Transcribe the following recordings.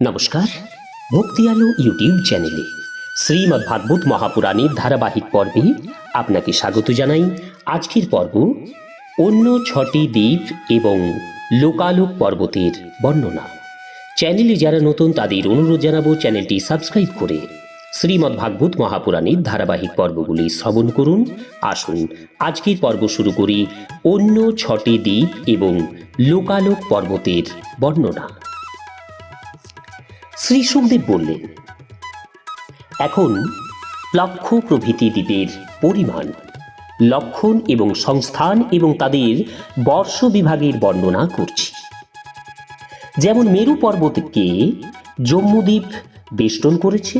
নমস্কার ভক্তি আলো ইউটিউব চ্যানেলে শ্রীমদ্ ভাগবত মহাপুরাণের ধারাবাহিক পর্বে আপনাকে স্বাগত জানাই। আজকের পর্ব অন্য ছটি দ্বীপ এবং লোকালোক পর্বতের বর্ণনা। চ্যানেলে যারা নতুন, তাদের অনুরোধ জানাব চ্যানেলটি সাবস্ক্রাইব করে শ্রীমদ্ ভাগবত মহাপুরাণের ধারাবাহিক পর্বগুলি শ্রবণ করুন। আসুন, আজকের পর্ব শুরু করি অন্য ছটি দ্বীপ এবং লোকালোক পর্বতের বর্ণনা। শ্রী সুখদেব বললেন, এখন লক্ষ প্রভৃতি দ্বীপের পরিমাণ, লক্ষণ এবং সংস্থান এবং তাদের বর্ষ বিভাগের বর্ণনা করছি। যেমন মেরু পর্বতকে জম্মুদ্বীপ বেষ্টন করেছে,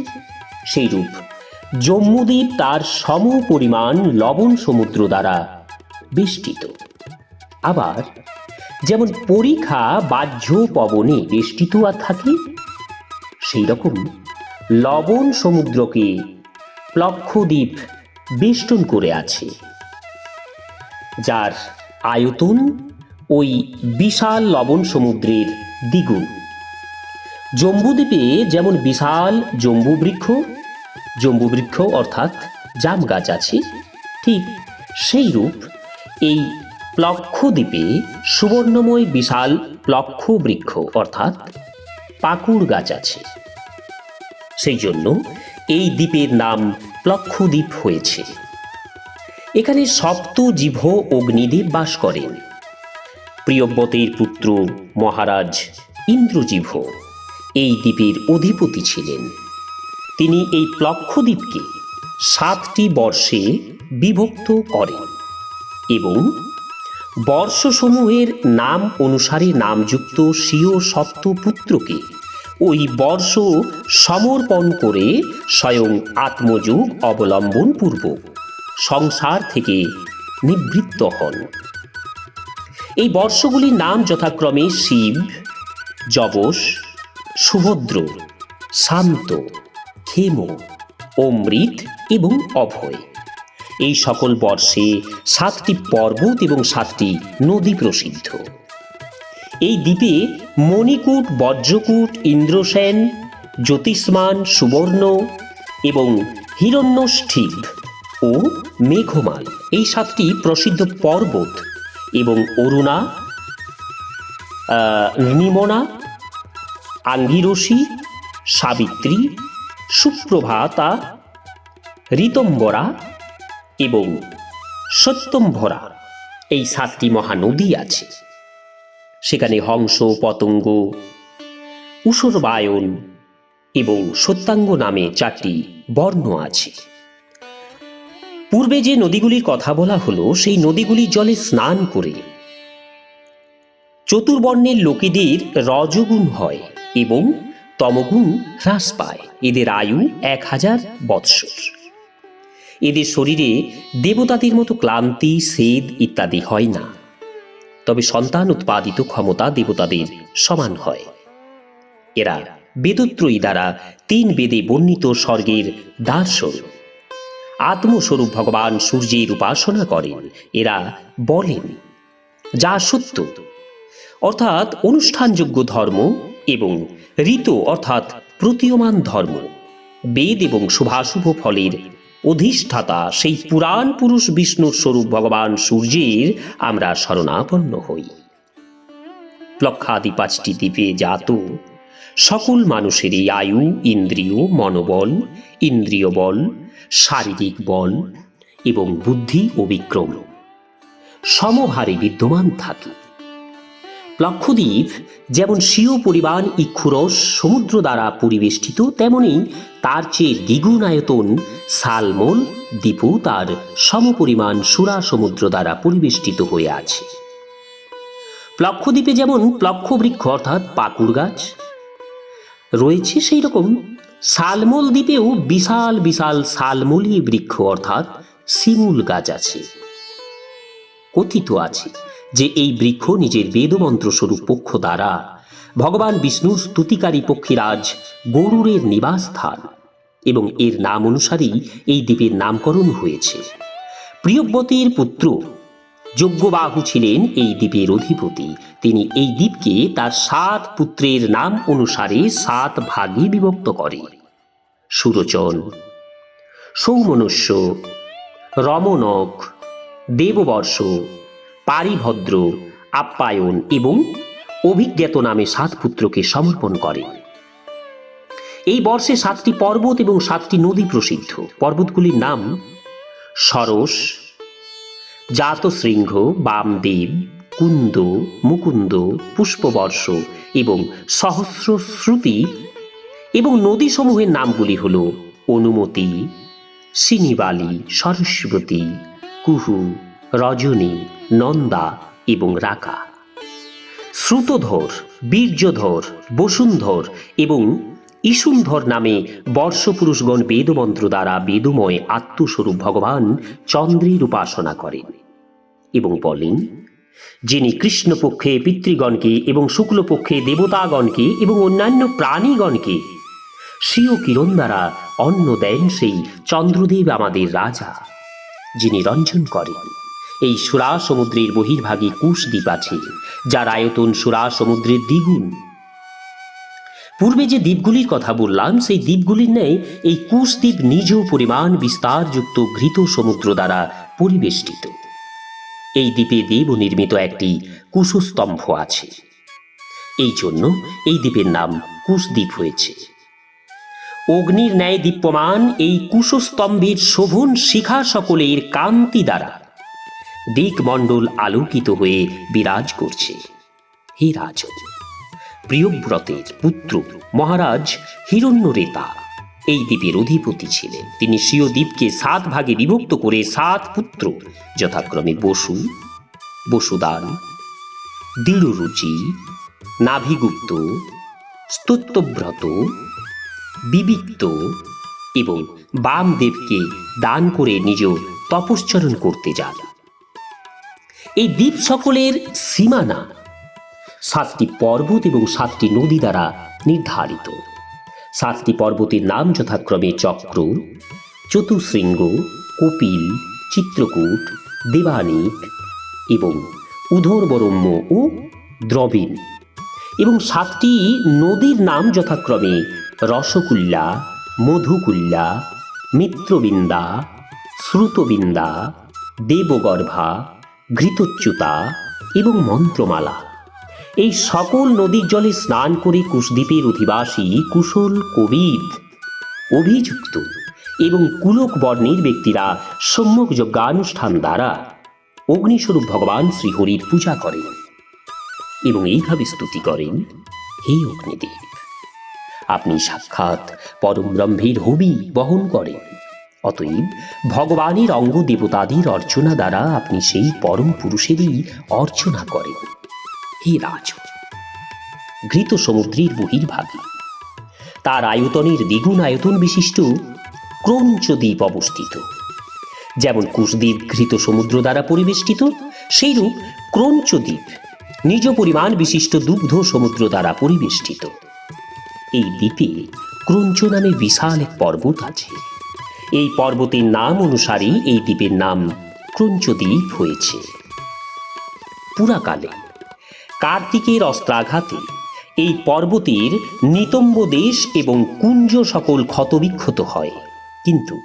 সেইরূপ জম্মুদ্বীপ তার সম পরিমাণ লবণ সমুদ্র দ্বারা বেষ্টিত। আবার যেমন পরীক্ষা বাহ্য পবনে বেষ্টিত আর থাকে সেই রকম লবণ সমুদ্রকে প্লক্ষদ্বীপ বেষ্টন করে আছে, যার আয়তন ওই বিশাল লবণ সমুদ্রের দ্বিগুণ। জম্বুদ্বীপে যেমন বিশাল জম্বু বৃক্ষ জম্বু বৃক্ষ অর্থাৎ জাম গাছ আছে, ঠিক সেই রূপ এই প্লক্ষদ্বীপে সুবর্ণময় বিশাল প্লক্ষ বৃক্ষ অর্থাৎ পাকুড় গাছ আছে। সেই জন্য এই দ্বীপের নাম প্লক্ষদ্বীপ হয়েছে। এখানে সপ্ত জিভ অগ্নিদেব বাস করেন। প্রিয়ব্বতের পুত্র মহারাজ ইন্দ্রজিভ এই দ্বীপের অধিপতি ছিলেন। তিনি এই প্লক্ষদ্বীপকে সাতটি বর্ষে বিভক্ত করেন এবং বর্ষসমূহের নাম অনুসারে নামযুক্ত স্বীয় সপ্তপুত্রকে ওই বর্ষ সমর্পণ করে স্বয়ং আত্মযুগ অবলম্বন পূর্বক সংসার থেকে নিবৃত্ত হন। এই বর্ষগুলির নাম যথাক্রমে শিব, যবস, সুভদ্র, শান্ত, ক্ষেম অমৃত এবং অভয়। এই সকল বর্ষে সাতটি পর্বত এবং সাতটি নদী প্রসিদ্ধ। এই দ্বীপে মণিকূট, বজ্রকূট, ইন্দ্রসেন, জ্যোতিষ্মান, সুবর্ণ এবং হিরণ্যষ্ঠিভ ও মেঘমাল। এই সাতটি প্রসিদ্ধ পর্বত এবং অরুণা নিমনা আঙ্গিরসী সাবিত্রী, সুপ্রভাতা, ঋতম্বরা এবং সত্যম্ভরা। এই সাতটি মহানদী আছে। সেখানে হংস, পতঙ্গ উসরবায়ন এবং সত্যাঙ্গ নামে চারটি বর্ণ আছে। পূর্বে যে নদীগুলির কথা বলা হলো, সেই নদীগুলি জলে স্নান করে চতুর্বর্ণের লোকেদের রজগুণ হয় এবং তমগুণ হ্রাস পায়। এদের আয়ু এক হাজার বৎসর। এদের শরীরে দেবতাদের মতো ক্লান্তি, সেদ ইত্যাদি হয় না। তবে সন্তান উৎপাদিত ক্ষমতা দেবতাদের সমান হয়। এরা বেদত্রয়ী দ্বারা তিন বেদে বর্ণিত স্বর্গের দার্শন আত্মস্বরূপ ভগবান সূর্যের উপাসনা করেন, এরা বলেন, যা সত্য। অর্থাৎ অনুষ্ঠানযোগ্য ধর্ম এবং ঋত অর্থাৎ প্রতীয়মান ধর্ম। বেদ এবং শুভাশুভ ফলের অধিষ্ঠাতা সেই পুরাণ পুরুষ বিষ্ণুর স্বরূপ ভগবান সূর্যের আমরা শরণাপন্ন হই। লক্ষাদি পাঁচটি দ্বীপে জাত, সকল মানুষেরই আয়ু, ইন্দ্রিয়, মনোবল, ইন্দ্রিয় বল, শারীরিক বল এবং বুদ্ধি ও বিক্রম। সমভারে বিদ্যমান থাকে। লক্ষদ্বীপ যেমন স্বীয় পরিমাণ ইক্ষুরস সমুদ্র দ্বারা পরিবেষ্টিত, তেমনি তার চেয়ে দ্বিগুণ আয়তন সালমোল দ্বীপু তার সমপরিমাণ সুরা সমুদ্র দ্বারা পরিবেষ্টিত হয়ে আছে। প্লক্ষদ্বীপে যেমন প্লক্ষ বৃক্ষ অর্থাৎ পাকুড় গাছ, রয়েছে সেই রকম সালমোল দ্বীপেও বিশাল বিশাল সালমলি বৃক্ষ অর্থাৎ শিমুল গাছ আছে, কথিত আছে। যে এই বৃক্ষ নিজের বেদমন্ত্র স্বরূপ পক্ষ দ্বারা, ভগবান বিষ্ণুর স্তুতিকারী পক্ষীরাজ গরুরের নিবাস স্থান এবং এর নাম অনুসারেই এই দ্বীপের নামকরণ হয়েছে। প্রিয়ব্রতের পুত্র যজ্ঞবাহু ছিলেন এই দ্বীপের অধিপতি। তিনি এই দ্বীপকে তার সাত পুত্রের নাম অনুসারে সাত ভাগে বিভক্ত করে। সুরচন, সৌমনস্য, রমনক, দেববর্ষ পারিভদ্র, আপ্যায়ন এবং অভিজ্ঞাত নামে সাত পুত্রকে সমর্পণ করেন এই বর্ষে সাতটি পর্বত এবং সাতটি নদী প্রসিদ্ধ। পর্বতগুলির নাম সরস, জাতশৃঙ্গ, বামদেব, কুন্দ, মুকুন্দ, পুষ্পবর্ষ এবং সহস্র শ্রুতি এবং নদীসমূহের নামগুলি হল অনুমতি, সিনিবালি, সরস্বতী, কুহু রজনী, নন্দা এবং রাকা শ্রুতধর, বীর্যধর, বসুন্ধর এবং ইসুন্ধর নামে বর্ষপুরুষগণ বেদমন্ত্র দ্বারা বেদময় আত্মস্বরূপ ভগবান চন্দ্রের উপাসনা করেন এবং বলেন, যিনি কৃষ্ণপক্ষে পিতৃগণকে এবং শুক্লপক্ষে দেবতাগণকে এবং অন্যান্য প্রাণীগণকে স্বীয় কিরণ দ্বারা অন্ন দেন সেই চন্দ্রদেব আমাদের রাজা, যিনি রঞ্জন করেন। এই সুরা সমুদ্রের বহির্ভাগে কুশদ্বীপ আছে, যার আয়তন সুরা সমুদ্রের দ্বিগুণ। পূর্বে যে দ্বীপগুলির কথা বললাম, সেই দ্বীপগুলির ন্যায় এই কুশদ্বীপ নিজ পরিমাণ বিস্তারযুক্ত ঘৃত সমুদ্র দ্বারা পরিবেষ্টিত। এই দ্বীপে দেব নির্মিত একটি কুশস্তম্ভ আছে। এই জন্য এই দ্বীপের নাম কুশদ্বীপ হয়েছে। অগ্নির ন্যায় দীপ্যমান এই কুশস্তম্ভের শোভন শিখা সকলের কান্তি দ্বারা দিকমণ্ডল আলোকিত হয়ে বিরাজ করছে। হে রাজন, প্রিয়ব্রতের পুত্র মহারাজ হিরণ্যরেতা, এই দ্বীপের অধিপতি ছিলেন। তিনি স্বীয় দ্বীপকে সাত ভাগে বিভক্ত করে সাত পুত্র, যথাক্রমে বসু, বসুদান, দৃঢ়রুচি, নাভিগুপ্ত, স্তোত্রব্রত, বিবিক্ত এবং বামদেবকে দান করে নিজ তপশ্চরণ করতে যান। এই দ্বীপ সকলের সীমানা। সাতটি পর্বত এবং সাতটি নদী দ্বারা নির্ধারিত। সাতটি পর্বতের নাম যথাক্রমে চক্র চতুশৃঙ্গ, কপিল, চিত্রকূট, দেবানিক এবং উধর্বরম্য ও দ্রবিণ এবং সাতটি নদীর নাম যথাক্রমে রসকুল্লা, মধুকুল্লা, মিত্রবিন্দা, শ্রুতবিন্দা, দেবগর্ভা ঘৃতচ্যুতা এবং মন্ত্রমালা। এই সকল নদীর জলে স্নান করে কুশদ্বীপের অধিবাসী কুশল, কবিদ, অভিযুক্ত এবং কুলক বর্ণের ব্যক্তিরা সম্যক যজ্ঞানুষ্ঠান দ্বারা অগ্নিস্বরূপ ভগবান শ্রীহরির পূজা করেন এবং এইভাবে স্তুতি করেন, হে অগ্নিদেব, আপনি সাক্ষাৎ পরম ব্রহ্মের হবি বহন করেন। অতএব ভগবানের অঙ্গ দেবতাদের অর্চনা দ্বারা আপনি সেই পরম পুরুষেরই অর্চনা করেন। হে রাজ, ঘৃত সমুদ্রের বহির্ভাগে, তার আয়তনের দ্বিগুণ আয়তন বিশিষ্ট ক্রৌঞ্চ দ্বীপ অবস্থিত। যেমন কুশদ্বীপ ঘৃত সমুদ্র দ্বারা পরিবেষ্টিত, সেইরূপ ক্রৌঞ্চ দ্বীপ নিজ পরিমাণ বিশিষ্ট দুগ্ধ সমুদ্র দ্বারা পরিবেষ্টিত। এই দ্বীপে ক্রঞ্চ নামে বিশাল এক পর্বত আছে। এই পর্বতের নাম অনুসারে এই দ্বীপের নাম ক্রঞ্চদ্বীপ হয়েছে। পুরাকালে কার্তিকের অস্ত্রাঘাতে এই পর্বতের নিতম্ব দেশ এবং কুঞ্জ সকল ক্ষতবিক্ষত হয়। কিন্তু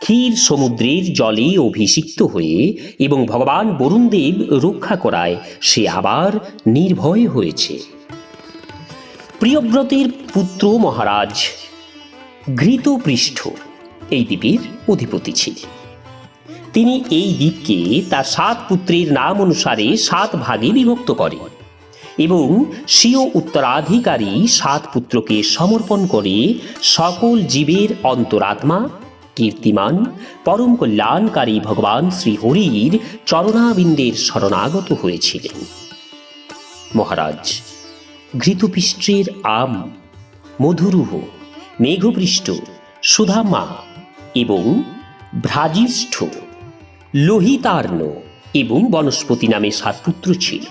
ক্ষীর সমুদ্রের জলে অভিষিক্ত হয়ে এবং ভগবান বরুণদেব রক্ষা করায় সে আবার নির্ভয় হয়েছে। প্রিয়ব্রতের পুত্র মহারাজ ঘৃতপৃষ্ঠ এই দ্বীপের অধিপতি ছিলেন। তিনি এই দ্বীপকে তার সাত পুত্রের নাম অনুসারে সাত ভাগে বিভক্ত করেন এবং স্বীয় উত্তরাধিকারী সাত পুত্রকে সমর্পণ করে সকল জীবের অন্তরাত্মা, কীর্তিমান, পরম কল্যাণকারী ভগবান শ্রীহরির চরণাবিন্দের শরণাগত হয়েছিলেন। মহারাজ ঘৃতপৃষ্ঠের আম, মধুরুহ মেঘপৃষ্ঠ সুধামা এবং ভ্রাজিষ্ঠ, লোহিতার্ণ এবং বনস্পতি নামে সাত পুত্র ছিল।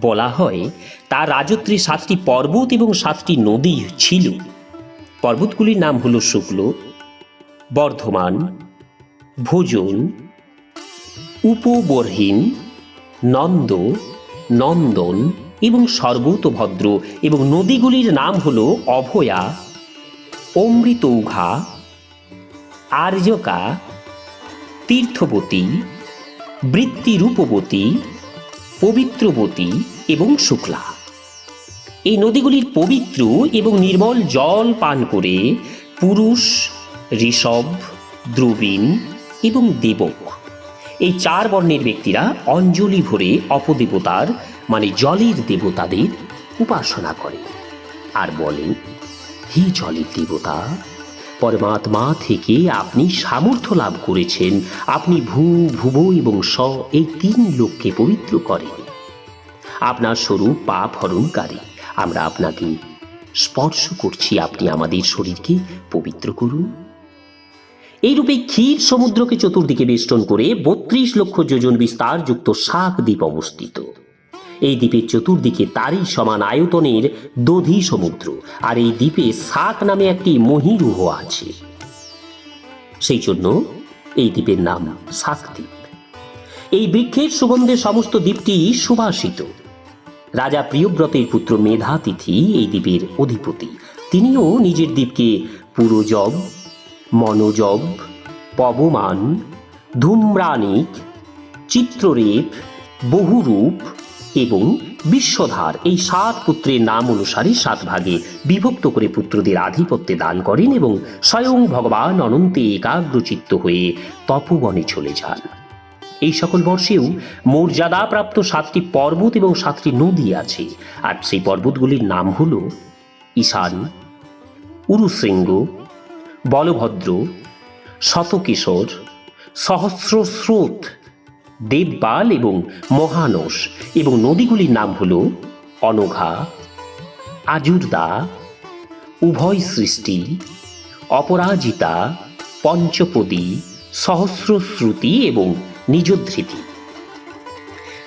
বলা হয়, তার রাজত্বে সাতটি পর্বত এবং সাতটি নদী ছিল। পর্বতগুলির নাম হল শুক্ল, বর্ধমান, ভোজন, উপবর্হীন, নন্দ, নন্দন এবং সর্বতভদ্র এবং নদীগুলির নাম হল অভয়া, অমৃতৌঘা আর্যকা, তীর্থবতী, বৃত্তিরূপবতী, পবিত্রবতী এবং শুক্লা। এই নদীগুলির পবিত্র এবং নির্মল জল পান করে পুরুষ, ঋষভ, দ্রবীণ এবং দেবক। এই চার বর্ণের ব্যক্তিরা অঞ্জলি ভরে অপদেবতার মানে জলের দেবতাদের উপাসনা করে আর বলেন, হি জলের দেবতা পরমাত্মা থেকে আপনি সামর্থ্য লাভ করেছেন। আপনি ভূ, ভুব এবং স এই তিন লোককে পবিত্র করেন। আপনার স্বরূপ পাপ হরণকারী। আমরা আপনাকে স্পর্শ করছি। আপনি আমাদের শরীরকে পবিত্র করুন। এইরূপে ক্ষীর সমুদ্রকে চতুর্দিকে বেষ্টন করে বত্রিশ লক্ষ যোজন বিস্তার যুক্ত শাক দ্বীপ অবস্থিত। এই দ্বীপের চতুর্দিকে তারই সমান আয়তনের দধি সমুদ্র, আর এই দ্বীপে শাক নামে একটি মহিরুহ আছে। সেই জন্য এই দ্বীপের নাম শাক দ্বীপ। এই বৃক্ষের সুগন্ধে সমস্ত দ্বীপটি সুবাসিত রাজা প্রিয়ব্রতের পুত্র মেধাতিথি এই দ্বীপের অধিপতি। তিনিও নিজের দ্বীপকে পুরজব, মনোজব, পবমান ধূম্রানিক চিত্ররেপ, বহুরূপ এবং বিশ্বধার এই সাত পুত্রের নাম অনুসারে সাত ভাগে বিভক্ত করে পুত্রদের আধিপত্যে দান করেন এবং স্বয়ং ভগবান অনন্তে একাগ্রচিত্ত হয়ে তপবনে চলে যান। এই সকল বর্ষেও মর্যাদাপ্রাপ্ত সাতটি পর্বত এবং সাতটি নদী আছে। আর সেই পর্বতগুলির নাম হল ঈশান, উরুশৃঙ্গ, বলভদ্র, শতকিশোর, সহস্রস্রোত দেববাল এবং মহানস এবং নদীগুলির নাম হল অনঘা, আজুর্দা, উভয় সৃষ্টি, অপরাজিতা, পঞ্চপদী, সহস্রশ্রুতি এবং নিজধৃতি।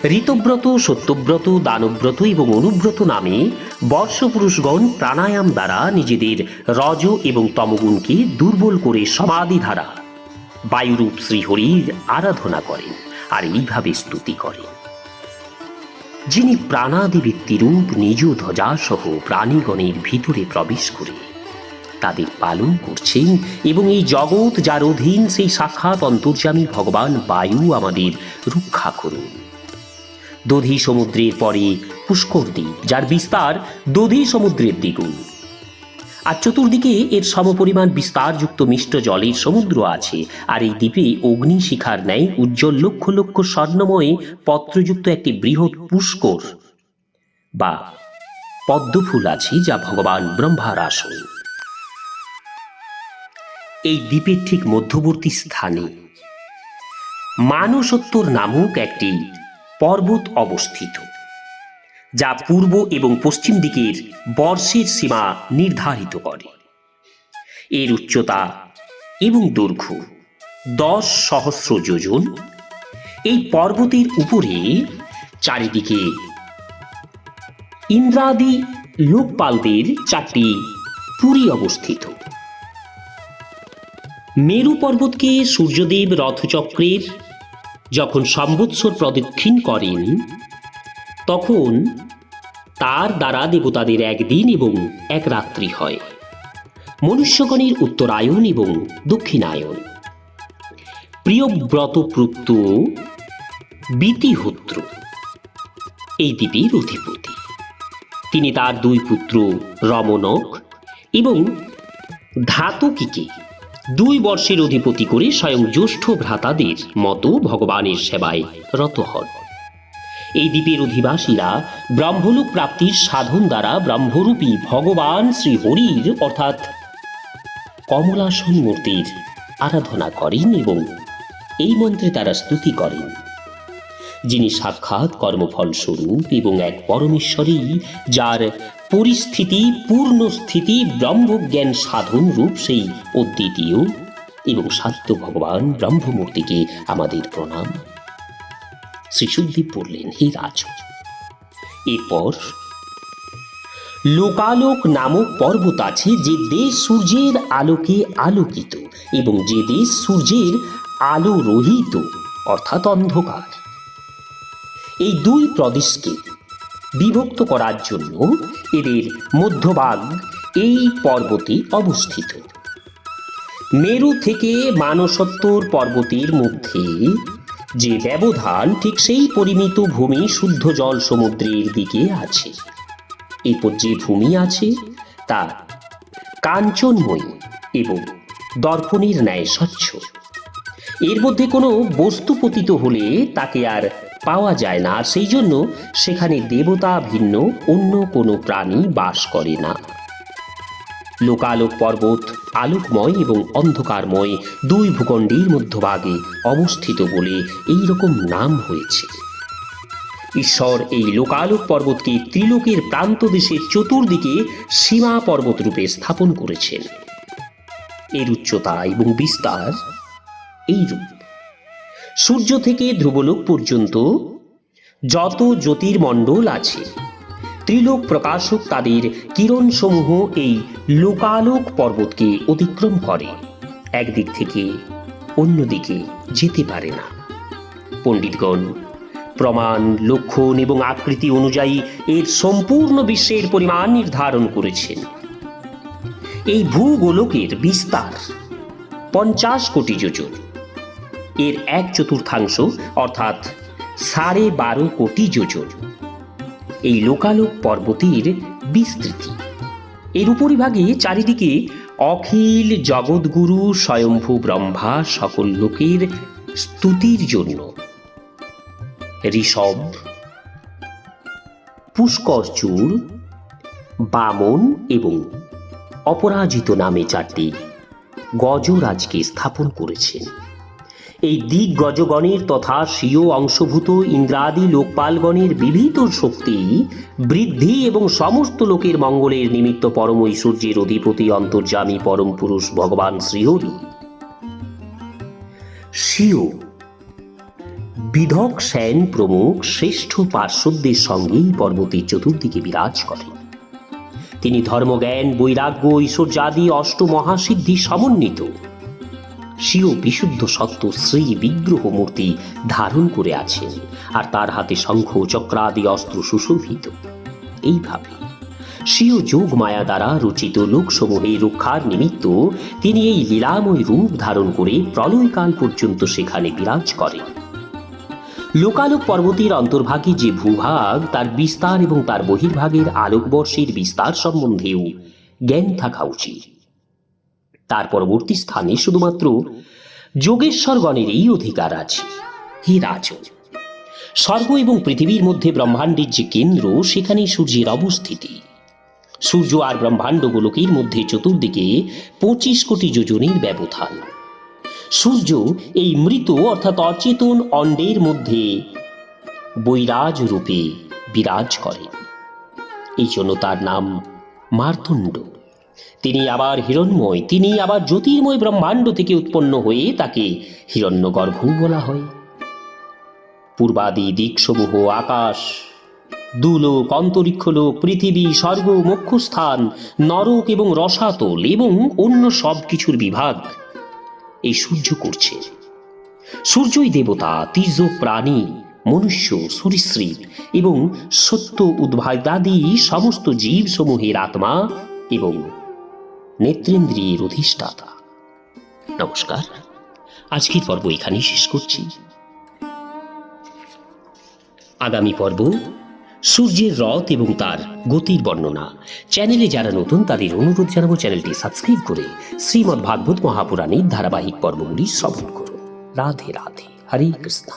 ঋতব্রত, সত্যব্রত, দানব্রত এবং অনুব্রত নামে বর্ষপুরুষগণ প্রাণায়াম দ্বারা নিজেদের রজ এবং তমগুণকে দুর্বল করে সমাধি ধারা বায়ুরূপ শ্রীহরির আরাধনা করেন। আর এইভাবে স্তুতি করেন। যিনি প্রাণাদি ব্যক্তিরূপ নিজ ধ্বজাসহ প্রাণীগণের ভিতরে প্রবেশ করে, তাদের পালন করছেন এবং এই জগৎ যার অধীন সেই সাক্ষাৎ অন্তর্যামী ভগবান বায়ু আমাদের রক্ষা করুন। দধি সমুদ্রের পরে পুষ্কর দ্বীপ, যার বিস্তার দধি সমুদ্রের দ্বিগুণ। আর চতুর্দিকে এর সমপরিমাণ বিস্তারযুক্ত মিষ্ট জলের সমুদ্র আছে। আর এই দ্বীপে অগ্নি শিখার ন্যায় উজ্জ্বল লক্ষ লক্ষ স্বর্ণময় পত্রযুক্ত একটি বৃহৎ পুষ্কর বা পদ্মফুল আছে যা ভগবান ব্রহ্মার আসন। এই দ্বীপের ঠিক মধ্যবর্তী স্থানে মানসোত্তর নামক একটি পর্বত অবস্থিত। যা পূর্ব এবং পশ্চিম দিকের বর্ষের সীমা নির্ধারিত করে। এর উচ্চতা এবং দৈর্ঘ্য দশ সহস্র যোজন। এই পর্বতের উপরে চারিদিকে ইন্দ্রাদি লোকপালদের চারটি পুরী অবস্থিত। মেরু পর্বতকে সূর্যদেব রথচক্রের যখন সম্বৎসর প্রদক্ষিণ করেন তখন তার দ্বারা দেবতাদের একদিন এবং এক রাত্রি হয়। মনুষ্যগণের উত্তরায়ণ এবং দক্ষিণায়ন প্রিয়ব্রতপ্রুক্ত বিতিহোত্র। এই দ্বীপের অধিপতি। তিনি তার দুই পুত্র রমণক এবং ধাতকীকে দুই বর্ষের অধিপতি করে স্বয়ং জ্যেষ্ঠ ভ্রাতাদের মতো ভগবানের সেবায় রত হন। এই দ্বীপের অধিবাসীরা ব্রহ্মলোক প্রাপ্তির সাধন দ্বারা ব্রহ্মরূপী ভগবান শ্রী হরির অর্থাৎ কমলাসন মূর্তির আরাধনা করেন এবং এই মন্ত্রে তারা স্তুতি করেন। যিনি সাক্ষাৎ কর্মফল স্বরূপ এবং এক পরমেশ্বরী, যার পরিস্থিতি, পূর্ণ স্থিতি, ব্রহ্মজ্ঞান সাধন রূপ সেই অদ্বিতীয় এবং সাত্য ভগবান ব্রহ্মমূর্তিকে আমাদের প্রণাম। শ্রী সুখদেব বললেন, হে রাজ এরপর লোকালোক নামক পর্বত আছে যে দেশ সূর্যের আলোকে আলোকিত এবং যে দেশ সূর্যের আলো রহিত, অর্থাৎ অন্ধকার। এই দুই প্রদেশকে বিভক্ত করার জন্য এদের মধ্যভাগ এই পর্বতে অবস্থিত। মেরু থেকে মানসত্তর পর্বতের মধ্যে যে ব্যবধান ঠিক সেই পরিমিত ভূমি শুদ্ধ জল সমুদ্রের দিকে আছে। এরপর যে ভূমি আছে তা কাঞ্চনময়ী এবং দর্পণের ন্যায় স্বচ্ছ। এর মধ্যে কোনো বস্তু পতিত হলে তাকে আর পাওয়া যায় না, আর সেই জন্য সেখানে দেবতা ভিন্ন, অন্য কোনো প্রাণী বাস করে না। লোকালোক পর্বত আলোকময় এবং অন্ধকারময় দুই ভূখণ্ডের মধ্যভাগে অবস্থিত বলে এই রকম নাম হয়েছে। ঈশ্বর এই লোকালোক পর্বতকে ত্রিলোকের প্রান্ত দেশের চতুর্দিকে সীমা পর্বত রূপে স্থাপন করেছেন। এর উচ্চতা এবং বিস্তার এইরূপ। সূর্য থেকে ধ্রুবলোক পর্যন্ত যত জ্যোতির্মণ্ডল আছে ত্রিলোক প্রকাশক তাদের কিরণসমূহ এই লোকালোক পর্বতকে অতিক্রম করে। একদিক থেকে অন্যদিকে যেতে পারে না। পণ্ডিতগণ, প্রমাণ, লক্ষণ এবং আকৃতি অনুযায়ী এর সম্পূর্ণ বিশ্বের পরিমাণ নির্ধারণ করেছেন। এই ভূগোলকের বিস্তার পঞ্চাশ কোটি যোজন। এর এক চতুর্থাংশ অর্থাৎ সাড়ে বারো কোটি যোজন। এই লোকালোক পর্বতের বিস্তৃতি। এর উপরিভাগে চারিদিকে অখিল জগৎগুরু স্বয়ম্ভু ব্রহ্মা সকল লোকের স্তুতির জন্য। ঋষভ পুষ্করচূড় বামন এবং অপরাজিত নামে চারটি গজরাজকে স্থাপন করেছেন। এই দিক গজগণের তথা স্বীয় অংশভূত ইন্দ্রাদি লোকপালগণের বিবিধ শক্তি বৃদ্ধি এবং সমস্ত লোকের মঙ্গলের নিমিত্ত পরম ঐশ্বর্যের অধিপতি অন্তর্যামী পরম পুরুষ ভগবান শ্রীহরি। স্বীয়। বিধক সেন প্রমুখ শ্রেষ্ঠ পার্শ্বদের সঙ্গেই পর্বতের চতুর্দিকে বিরাজ করেন। তিনি ধর্মজ্ঞান, বৈরাগ্য, ঐশ্বর্যাদি অষ্ট মহাসিদ্ধি সমন্বিত। স্বীয় বিশুদ্ধ সত্য শ্রী বিগ্রহ মূর্তি ধারণ করে আছেন আর তার হাতে শঙ্খ, চক্রাদি, অস্ত্র সুশোভিত। এইভাবে স্বীয় যোগ মায়া দ্বারা রচিত লোকসমূহে রক্ষার নিমিত্ত তিনি এই লীলাময় রূপ ধারণ করে প্রলয়কাল পর্যন্ত সেখানে বিরাজ করেন। লোকালোক পর্বতের অন্তর্ভাগে যে ভূভাগ, তার বিস্তার এবং তার বহির্ভাগের আলোকবর্ষের বিস্তার সম্বন্ধেও জ্ঞান থাকা উচিত। তার পরবর্তী স্থানে শুধুমাত্র যোগেশ্বরগণেরই অধিকার আছে। হে রাজন স্বর্গ এবং পৃথিবীর মধ্যে ব্রহ্মাণ্ডের যে কেন্দ্র, সেখানেই সূর্যের অবস্থিতি। সূর্য আর ব্রহ্মাণ্ড ব্রহ্মাণ্ডগুলোকের মধ্যে চতুর্দিকে পঁচিশ কোটি যোজনের ব্যবধান। সূর্য এই মৃত অর্থাৎ অচেতন অণ্ডের মধ্যে বৈরাজ রূপে বিরাজ করেন এই জন্য তার নাম মার্তণ্ড। তিনি আবার হিরণ্ময়, তিনি আবার জ্যোতির্ময় ব্রহ্মাণ্ড থেকে উৎপন্ন হয়ে তাকে হিরণ্যগর্ভ বলা হয়। পূর্বাদি দিকসমূহ আকাশ, দুলোক, অন্তরিক্ষলোক, পৃথিবী, স্বর্গ, মোক্ষস্থান, নরক এবং রসাতল এবং অন্য সব কিছুর বিভাগ এই সূর্য করছে। সূর্যই দেবতা, তীর্য প্রাণী, মনুষ্য, সরীসৃপ এবং সত্য উদ্ভাদাদি সমস্ত জীবসমূহের আত্মা এবং নেত্রেন্দ্রিয়ের অধিষ্ঠাতা। নমস্কার, আজকের পর্ব এখানেই শেষ করছি। আগামী পর্ব, সূর্যের রথ এবং তার গতির বর্ণনা। চ্যানেলে যারা নতুন, তাদের অনুরোধ জানাব চ্যানেলটি সাবস্ক্রাইব করে শ্রীমদ্ ভাগবত মহাপুরাণের ধারাবাহিক পর্বগুলি শ্রবণ করুন রাধে রাধে, হরে কৃষ্ণ।